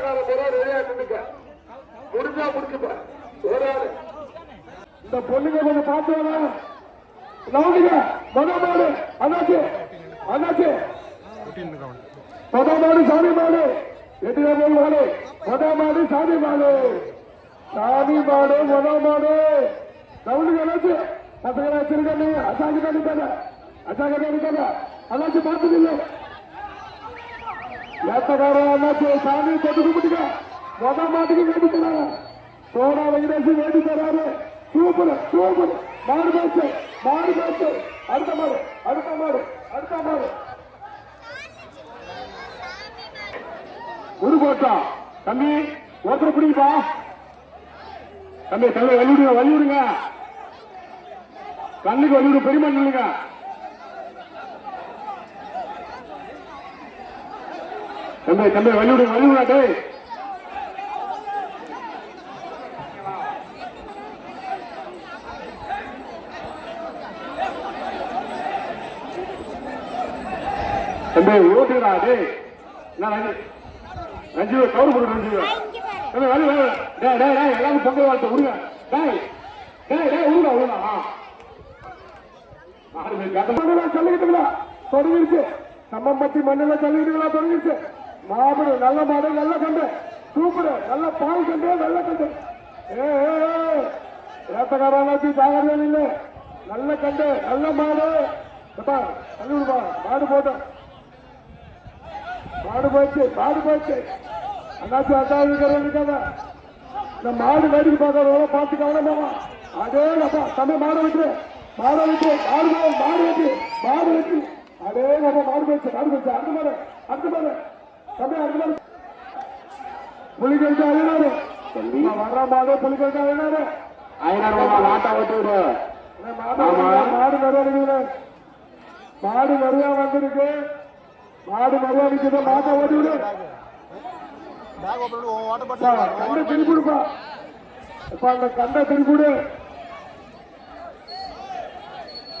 எப்பா ஏத்தக்கார முறை ரெடியா நின்னுக்க. முடிஞ்சா முடிச்சுப்ப ஒரு ஆளு இந்த பொண்ணுங்க கொஞ்சம் பார்த்து நவுங்க மொத மாடு அண்ணாச்சு மாடு மாடு சாமி மாடு சாமி மாடு வச்சிருக்காங்க அசாங்க அசாங்க பண்ணிட்டாங்க பார்த்துக்கல ஏத்தக்காரன் சாமி தொட்டு கும்பிட்டுக்க மொத மாட்டுக்கு வேண்டி தராங்க சோனா வெங்கடேஷ் வேண்டி தராரு சூப்பர் சூப்பர். மாடு பேச்சு மாடு பேச்சு அடுத்த மாடு அடுத்த மாடு அடுத்த மாடு. ஒரு கோட்டா தம்பி ஒருத்தர் பிடிப்பா தம்பி தம்பி வலிவிடுங்க வலிவிடுங்க கண்ணுக்கு வலிவிடு பெரியமா நில்லுங்க தம்பி தம்பி வலிவிடுங்க வலிவிடா டேய் தம்பி ஓட்டுடா டேய். நான் ரஞ்சி கவுரு போடு ரஞ்சிவ. தம்பி வலி வலி டேய் டேய் டேய் எல்லாரும் பொங்கல் வாழ்த்து விடுங்க டேய் டேய் டேய் விடுடா விடுடா ஆ. ஆறு பேர் கட்ட மண்ணில் சொல்லிக்கிட்டுங்களா தொடங்கிருச்சு. சம்மம்பட்டி மண்ணில் சொல்லிக்கிட்டுங்களா தொடங்கிருச்சு. மாபடு நல்ல மாடு நல்ல கண்டு சூப்பர். நல்ல பால் கண்டு நல்ல கண்டு ஏ ஜாகிரதையில் இல்லை நல்ல. கண்டு நல்ல மாடு. எப்பா விடுப்பா மாடு போட்டோம் மாடு போச்சு மாடு போச்சு அண்ணாச்சி அண்ணாச்சி இருக்காங்க இந்த மாடு வேடிக்கை பார்க்கறவங்க பார்த்து கவனமாவா அதே அப்பா தம்பி மாடு விட்டு. மாடு விட்டு மாடு மாடு வெட்டி. மாடு வெட்டி. அதே அப்பா மாடு போச்சு மாடு போச்சு அந்த மாதிரி அந்த மாதிரி புலிகளுக்கு அழினாரு வர்ற மாடு புலிகளுக்கு அழினாரு ஆட்டா ஓட்டி விடு. மாடு மாடு நிறைய மாடு நிறைய வந்திருக்கு. மாடு நிறைய இருக்குது மாட்டை ஓட்டி விடு. கண்டை திருப்பிடுப்பா இப்ப அந்த கண்டை திருப்பிடு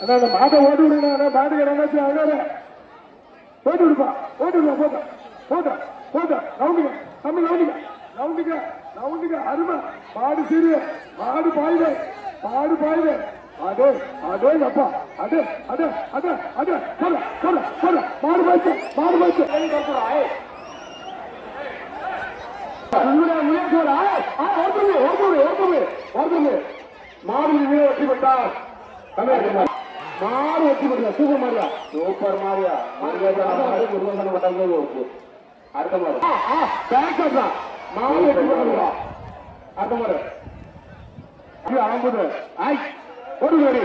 அதான் அந்த மாட்டை ஓட்டி விடுங்க. மாட்டுக்கு என்னாச்சு அழகாரு ஓட்டி விடுப்பா. ஓட்டி விடுவா போட்ட. போட்ட போட்ட நவுண்டுங்க தம்பி நவுண்டுங்க நவுண்டுங்க நவுண்டுங்க அருமை மாடு சீரிய மாடு பாயுது மாடு பாயுது அதே அதே அப்பா அதே அதே அதே அதே போட போட போட மாடு பாய்ச்சு மாடு பாய்ச்சு. மாடு வெற்றி பெற்றார். மாடு. வெற்றி பெற்றார் சூப்பர் மாரியா சூப்பர் மாரியா மாடு. முருகன் பட்டாங்க அடுத்த மாடு. பேக்கா மாடு வெற்றி அடுத்த மாடு. ஐயோ ஆகுது. ஆய் ஓடி ஓடி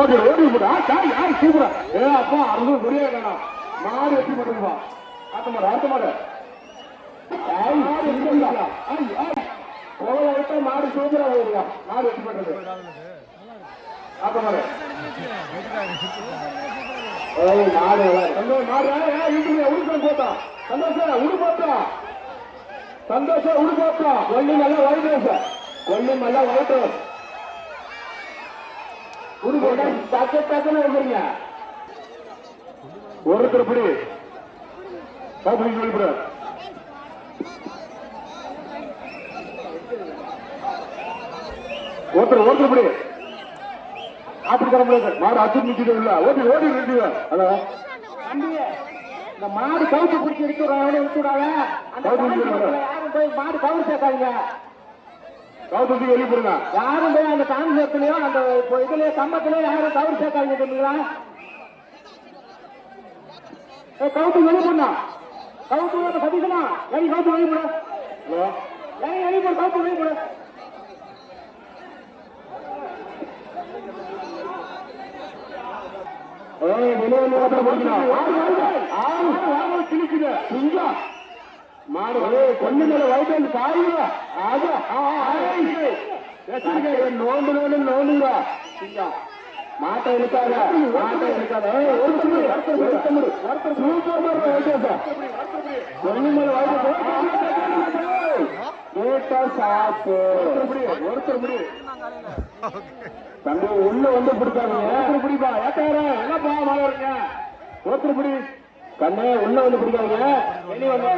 ஓடி ஓடி போடு ஆ சாய் சூப்பரா. ஏ அப்பா அறுநூறு முடியாது வேணாம் மாடு வெற்றி பெற்றுப்பா அடுத்த மாடு அடுத்த மாடு. ஆய் மாடு வெற்றி ஆய் ஆய் கோவலை விட்டா மாடு சூப்பரா மாடு அடுத்த ஏய் மாடு சந்தோஷ் மாடு இழுத்து உடுக்கம் போட்டான் சந்தோஷம் உடு போட்டான் சந்தோஷம் உடு போட்டான் கொல்லி மல்ல ஒயிட் ரோஸ் கொல்லி மல்ல ஒயிட் ரோஸ் உடு போட்டான் டக்கு வந்துருங்க ஒருத்தர் பிடி காப்பி சொல்லிவிடு ஒருத்தர் ஒருத்தர் பிடி ஆப்பிரிக்கார முடியாது மாடு அச்சு நிக்கிட்டு இல்ல ஓடி ஓடி அதான் இந்த மாடு கவுத்து பிடிச்சி எடுத்துறாங்க எடுத்துடாங்க அந்த யாரும் போய் மாடு கவுத்து சேர்க்காதீங்க. காவத்துக்கு வெளியே போடுங்க. யாரும் போய் அந்த கான்செப்ட்லயோ அந்த இப்போ இதுலயோ கம்பத்திலயோ யாரும் கவுத்து சேர்க்காதீங்க தெரியுங்களா கவுத்து வெளியே போடா கவுத்து சதீசனா ஏன் கவுத்து வெளியே போட. ஏன் வெளியே போட கவுத்து வெளியே போட. மாடு கொண்டு மேல வயிற்று வந்து நோண்டு நோண்டு நோண்டுங்க மாட்டை இழுக்காத. மாட்டை இழுக்காத. ஒருத்தர் முடி, சூப்பர் மாடு வைத்தியம் கொண்டு மேல சாப்பு ஒருத்தர் தம்பி உள்ள வந்து பிடிக்காதீங்க. ஒருத்தர் பிடிப்பா? ஏத்தாரா என்னப்பா மாறீங்க ஒருத்தர் பிடி. கண்ணே உள்ள வந்து பிடிக்காதீங்க. வெளிய வந்து.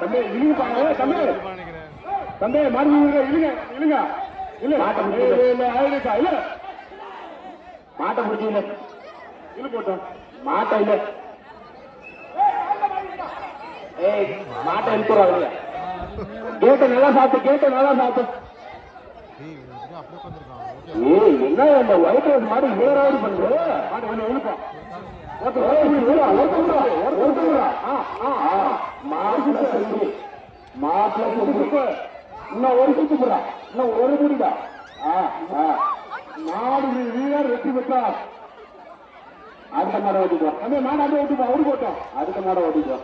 தம்பி இழுங்கப்பா. ஏய், தம்பி. தம்பி மாறி இழுங்க இழுங்க இல்ல மாட்ட இல்ல இல்ல ஆயிடுச்சா இல்ல மாட்ட பிடிச்சி இல்ல இழு போட்டோம். மாட்ட இல்ல ஏய் மாட்டை இழுத்துறாங்க கேட்ட நல்லா சாப்பிட்டு கேட்ட நல்லா சாப்பிட்டு அப்படியே உட்காந்துருக்கான் ஏய் என்ன அந்த ஒயிட் ரோஸ் மாதிரி வேறாவது பண்ற மாடு கொஞ்சம் இழுப்பா இன்னும் ஒரு சுத்து போடா. இன்னும் ஒரு முடிடா. மாடு வீரர் வெற்றி பெற்றா அடுத்த மாடை ஓட்டிப்போ அந்த மாடு அப்படியே ஓட்டிப்பா ஓடி போட்டோம். அடுத்த மாடை ஓட்டிப்போ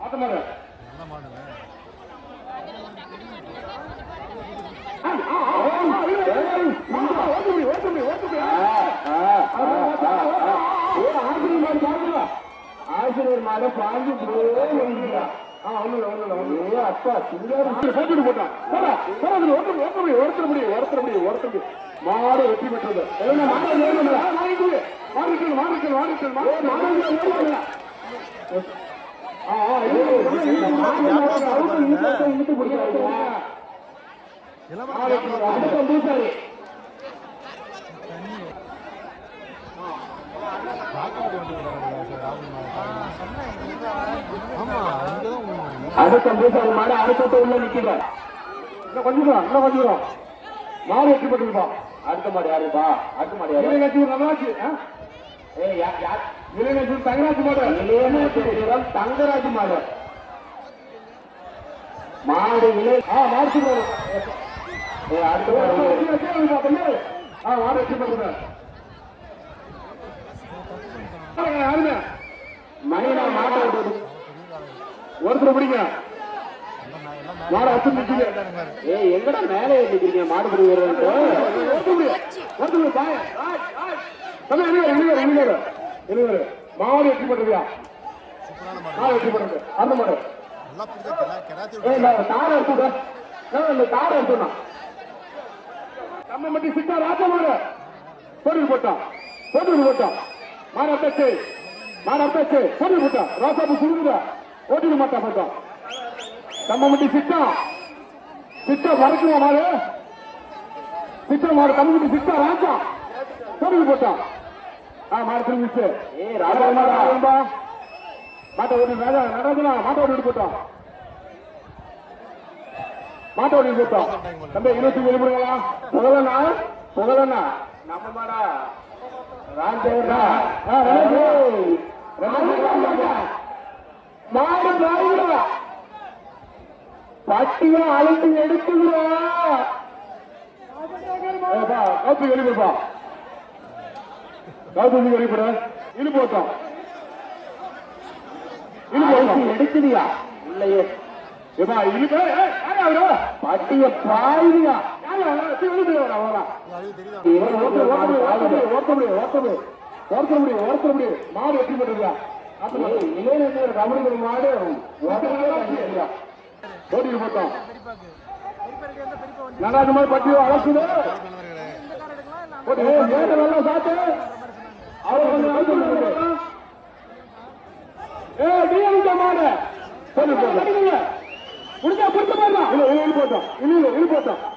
அடுத்த மாடு. நல்ல மாடுங்க ஆசிரியர் மேல பாஞ்சு அப்பா போட்டான் ஒருத்தர் மாடு வெற்றி பெற்றது அடுத்த பூசாரி அடுத்த பூசாரி மாடு அடுத்த உள்ள நிக்கிற இன்னும் கொஞ்சம் தூரம், இன்னும் கொஞ்சம் தூரம். மாடு வெற்றி பெற்றிருப்பா அடுத்த மாடு யாருப்பா அடுத்த மாடு யாரு இளைஞர் நல்லாச்சு ஏய் யார் யார் இளைஞர் தங்கராஜ் மாடு இளைஞர் தங்கராஜ் மாடு மாடு இளை ஆ மாடு மாடு ஏய் அடுத்த மாடு ஆ மாடு வெற்றி பெற்றது யாருங்க மணினா மாட்டை ஒருத்தர் பிடிங்க. மாடு அச்சு நிக்குது. ஏய் எங்கடா மேலே மாடு பிடி ஒருத்தர் பாய மாடு வெற்றி பண்றதுயா மாடு வெற்றி பண்றது அந்த மாடு. தாரை தாரை நம்ம மட்டும் சிட்டா ராஜ போட்டு போட்டான் போட்டு போட்டான் மாடு அத்தாச்சு மாடு அத்தாச்சு போட்டு போட்டான் ரோசாப்பு சுருங்குதா ஓட்டிட மாட்டான் போட்டான் நம்ம மட்டும். சிட்டா சிட்டா மறக்குமா மாடு சிட்டா மாடு நம்ம மட்டும் சிட்டா ராஜா. போட்டு போட்டான். ஆ மாடு திரும்பிச்சு ஏய் ராஜா மாடா மாட்டை ஓடி ராஜா நடந்தா மாட்டை ஓடி போட்டான். மாட்டை ஓடி போட்டான். தம்பி இருபத்தி வெளிப்படுங்களா புகழண்ணா? புகழண்ணா? நம்ம மாடா. பட்டியா அழைத்து எடுத்துக்கிறா. கவுத்து வெளிப்படுப்பா கவுத்து வெளிப்பட இழு போட்டோம். இழு போட்டோம். எடுக்குதியா இல்லையே. ஏப்பா இழுக்க பட்டிய பாயுதியா அது தெரியுதா ஓட்ட ஓட்ட மாடு வெற்றி பெற்றிருக்கா இளைஞர் மாடு போட்டோம் நல்லா மாதிரி பட்டி அலசுது நல்லா அவர் கொஞ்சம் மாடு சொல்லு போடுங்க புடிச்சா புடிச்ச பாருங்க இழு போட்டோம் இழு இழு போட்டோம்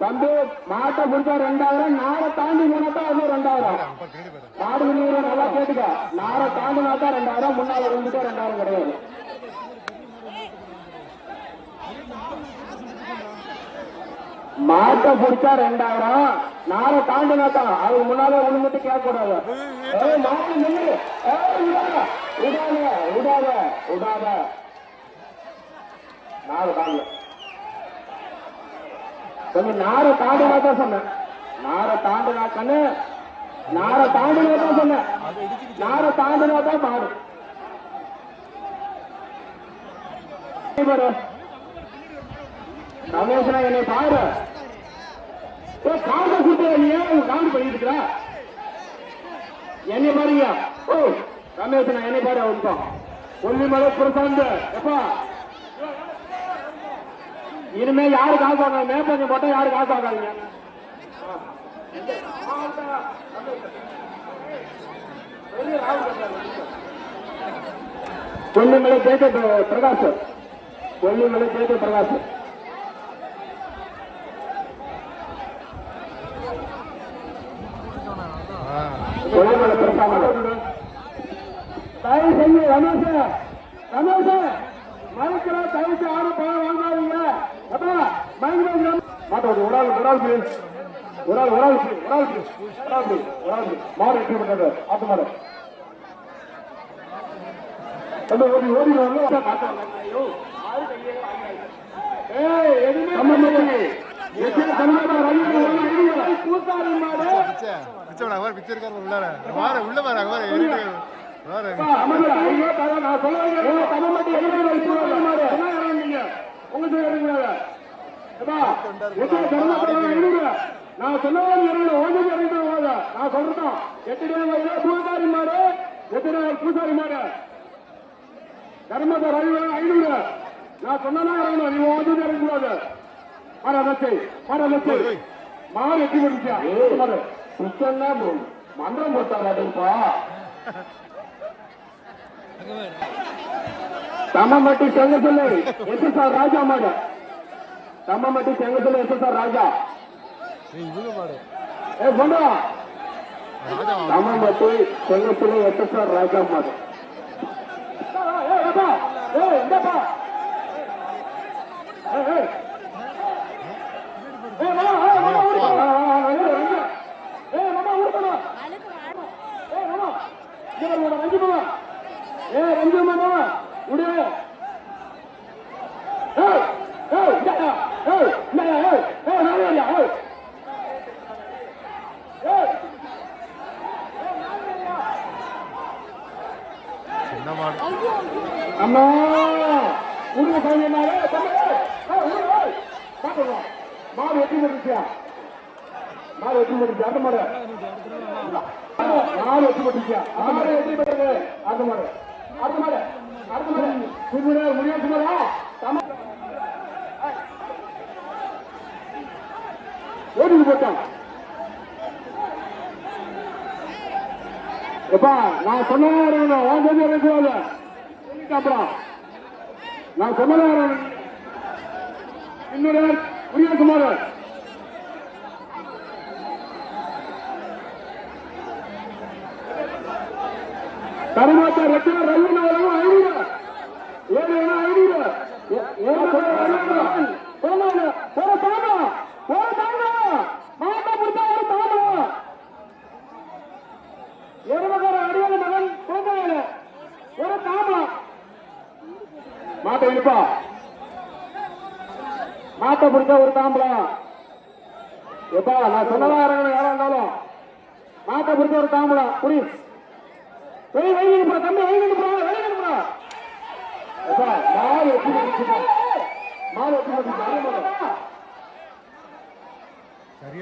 தம்பி மாட்டை பிடிச்சா ரெண்டாயிரம் நாளை தாண்டி போனாத்தா இன்னும் ரெண்டாயிரம். நாடு திருடி நீங்க நல்லா கேட்டுக்க. நாளை தாண்டினாத்தா ரெண்டாயிரம் முன்னால வந்துட்டா ரெண்டாயிரம் கிடையாது. மாட்டை பிடிச்சா ரெண்டாயிரம் நாளை தாண்டினாத்தா அதுக்கு முன்னாலே ஒண்ணு மட்டும் கேட்க கூடாது மாட்டு நின்று விடாத, விடாத, விடாத, விடாத. நாலு தாண்டல கொஞ்சம் நாரை தாண்டினா தான் சொன்னேன். நாரை தாண்டினா கண்ணு நாரை தாண்டினா தான் சொன்னேன். நாரை தாண்டினா தான் மாறு பாரு. ரமேஷனா என்னை பாரு. ஏ காந்த சுத்த நீ ஏன் காந்து பண்ணிட்டு இருக்கிற என்னை பாருங்க ஓ ரமேஷனா என்னை பாரு அவன் கொல்லிமலை பிரசாந்த். எப்பா? இனிமே யாரு காசு வாங்காது மேப்பஞ்சம் போட்டா யாரு காசு வாங்காதீங்க கொல்லிமலை கேட்ட பிரகாஷ். கொல்லிமலை கேட்ட பிரகாஷ். கொல்லிமலை பிரசாந்த். தயவு செய்ய ரமேஷ் ரமேஷ் மறுக்கிற தயவு செய்து யாரும் பணம் வாங்காதீங்க அப்பா பயங்கர மாட்ட ஒரு ஒரு ஆள் ஒரு ஆள். ஒரு ஆள் ஒரு ஆள் ஒரு ஆள் ஒரு ஆள் ஒரு ஆள். மாடு ஓடி ஓடி உள்ளார வார உள்ள வார அவர் ஏறிட்டு வார அப்பா, அமைதியா, ஐயோ, தலை, நான் சொல்ல வேண்டியது ஏய், தமிழ் மட்டும் எழுதி வைத்து விடுங்க, மாடு. என்ன இறங்குறீங்க? உங்க சைடு இறங்குறாங்க. அப்பா, எத்தனை தர்மபுரம் ஐநூறு? நான் சொன்ன மாதிரி இறங்கணும், உங்க சைடு இறங்கிட்டு. நான் சொல்றேன். எட்டு வயது பூசாரி மாடு, எட்டு டே பூசாரி மாடு. தர்மபுரம் ரயில்வே ஐநூறு. நான் சொன்னா இறங்கணும், நீ சைடு இறங்கக்கூடாது. மாடு அதச்சை, மாடு எட்டி போட்டுச்சா? மாடு. சுத்தம்னா மந்திரம் போட்டாடாதுப்பா தம்மம்பட்டி செங்கசொல்லை எஸ்எஸ்ஆர் ராஜா மாடு. தம்மம்பட்டி செங்கசொல்லை எஸ்எஸ்ஆர் ராஜா. ஏய் இவங்க பாடு ஏ ராஜா தம்மம்பட்டி செங்கசொல்லை எஸ்எஸ்ஆர் ராஜா மாடு. ஏய் அப்பா ஏய் இந்தப்பா ஏய் ஏய் ஏய் மாமா ஏய் மாமா. ஓடி வா. ஆ, ஆ, ஆ, ஏய், ரஞ்சு. மாமா. ஓடி போடா ஏய் மாமா அம்மா உருவ சாமியாரே மாடு வெட்டி மாடு வெட்டி அந்த மாடு. மாடு வெட்டி மாடு வெட்டி அந்த மாடு. மாடு. அடுத்த மாடு போட்டான் எப்பா நான் சொன்னதா உன் பேச்சு இருக்கக்கூடாது அப்புறம் நான் குடியாக்குமார் கருமாத்தா ரெட்டின ரயில் வரும் ஐநூறு ஏழு வேணா ஐநூறு ஏழு போனாங்க போற தாங்க போற தாங்க மாட்டா பிடிச்சா ஒரு தாங்க எருமகார அடியாத மகன் போகிறாங்க ஒரு தாமா மாட்டை இழுப்பா மாட்டை பிடிச்சா ஒரு தாம்பளம் எப்பா நான் சொன்னதா இறங்கணும் யாரா இருந்தாலும். மாட்டை பிடிச்ச ஒரு தாம்பளம் புரி. வெளி வெளியே அனுப்புற தம்பி வெளியே அனுப்புற வெளியே அனுப்புற எப்பா மாடு எப்படி மாடு எப்படி